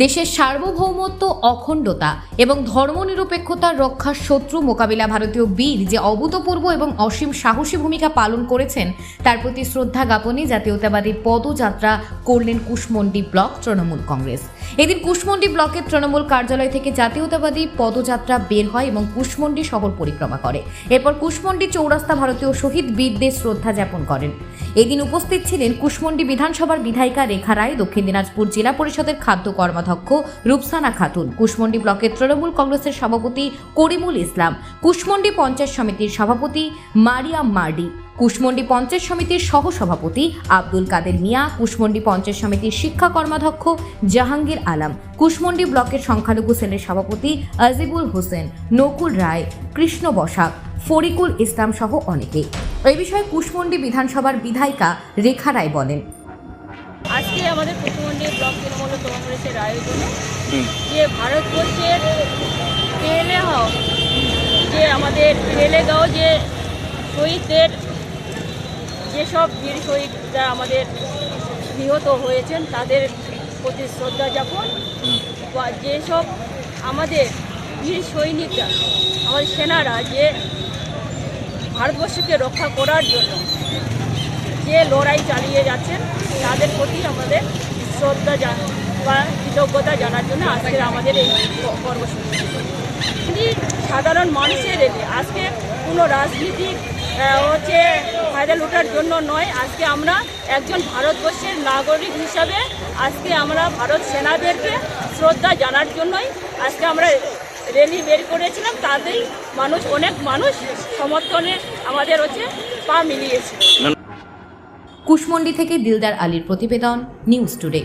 দেশের সার্বভৌমত্ব, অখণ্ডতা এবং ধর্মনিরপেক্ষতা রক্ষার শত্রু মোকাবিলা ভারতীয় বীর যে অভূতপূর্ব এবং অসীম সাহসী ভূমিকা পালন করেছেন, তার প্রতি শ্রদ্ধা জ্ঞাপনে জাতীয়তাবাদী পদযাত্রা করলেন কুশমন্ডি ব্লক তৃণমূল কংগ্রেস। এদিন কুশমন্ডি ব্লকের তৃণমূল কার্যালয় থেকে জাতীয়তাবাদী পদযাত্রা বের হয় এবং কুশমন্ডি শহর পরিক্রমা করে। এরপর কুশমন্ডি চৌরাস্তা ভারতীয় শহীদ বীরদের শ্রদ্ধা জ্ঞাপন করেন। এদিন উপস্থিত ছিলেন কুশমন্ডি বিধানসভার বিধায়িকা রেখা রায়, দক্ষিণ দিনাজপুর জেলা পরিষদের খাদ্য কর্মাধ্যক্ষ রূপসানা খাতুন, কুশমন্ডি ব্লকের তৃণমূল কংগ্রেসের সভাপতি করিমুল ইসলাম, কুশমন্ডি পঞ্চায়েত সমিতির সভাপতি মারিয়াম মার্ডি কুশমন্ডি পঞ্চায়েত সমিতির সহসভাপতি আব্দুল কাদের মিয়া কুশমন্ডি পঞ্চায়েত সমিতির শিক্ষা কর্মাধ্যক্ষ জাহাঙ্গীর আলম কুশমন্ডি ব্লকের সংখ্যালঘু সেলের সভাপতি আজিবুল হোসেন নকুল রায় কৃষ্ণ বসাক ফরিকুল ইসলাম সহ অনেকে। এই বিষয়ে কুশমন্ডি বিধানসভার বিধায়িকা রেখা রায় বলেন। আজকে আমাদের পশ্চিমবঙ্গে ব্লক তৃণমূল কংগ্রেসের আয়োজনে যে ভারতবর্ষের পেলে হও যে আমাদের পেলেগাঁও যে শহীদদের যেসব বীর শহীদরা আমাদের নিহত হয়েছেন, তাদের প্রতি শ্রদ্ধা জ্ঞাপন বা যেসব আমাদের বীর সৈনিকরা, আমাদের সেনারা যে ভারতবর্ষকে রক্ষা করার জন্য যে লড়াই চালিয়ে যাচ্ছেন, তাদের প্রতি আমাদের শ্রদ্ধা জান, বা কৃতজ্ঞতা জানার জন্য আজকে আমাদের এই কর্মসূচি। সাধারণ মানুষের আজকে কোনো রাজনীতিক হচ্ছে ফায়দা লুটার জন্য নয়। আজকে আমরা একজন ভারতবর্ষের নাগরিক হিসাবে আজকে আমরা ভারত সেনাদেরকে শ্রদ্ধা জানার জন্যই আজকে আমরা র্যালি বের করেছিলাম। তাতেই মানুষ, অনেক মানুষ সমর্থনে আমাদের হচ্ছে পা মিলিয়েছে। কুশমন্ডি থেকে দিলদার আলীর প্রতিবেদন, নিউজ টুডে।